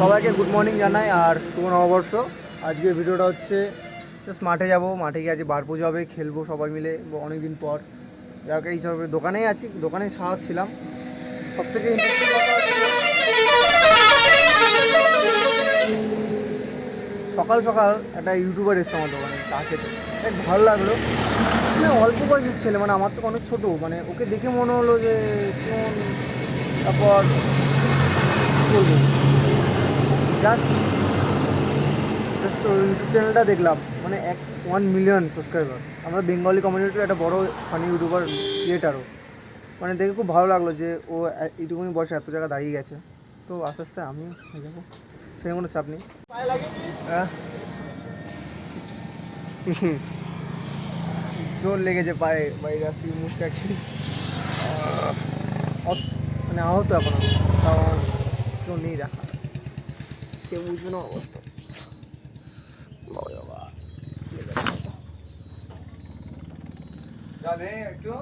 সবাইকে good morning জানাই আর শুভ নববর্ষ। আজকের ভিডিওটা হচ্ছে জাস্ট মাঠে যাব, মাঠে গিয়ে আজকে বার পুজো হবে, খেলব সবাই মিলে অনেক দিন পর। যাক, এই সব দোকানেই আছি দোকানেই সাজাচ্ছিলাম সব থেকে সকাল সকাল একটা ইউটিউবার এসছে আমার দোকানে, চা খেতে। ভালো লাগল। মানে অল্প বয়সের ছেলে মানে আমার তো অনেক ছোটো মানে ওকে দেখে মনে হলো যে কেমন, তারপর জাস্ট জাস্ট ইউটিউব চ্যানেলটা দেখলাম মানে এক ওয়ান মিলিয়ন সাবস্ক্রাইবার আমরা বেঙ্গলি কমিউনিটির একটা বড় ফানি ইউটিউবার ক্রিয়েটারও মানে দেখে খুব ভালো লাগল যে ও এইটুকুনি বয়সে এত জায়গা দাঁড়িয়ে গেছে। তো আস্তে আস্তে আমিও হয়ে যাব। কোনো চাপ নেই। আহ। জোর লেগেছে পায়ে বাইরে আসতে মুখটা অস- মানে আহত এখন। তাও কেউ নেই দেখা। কেউ বুঝবে না অবস্থা বাবা বাবা। একটু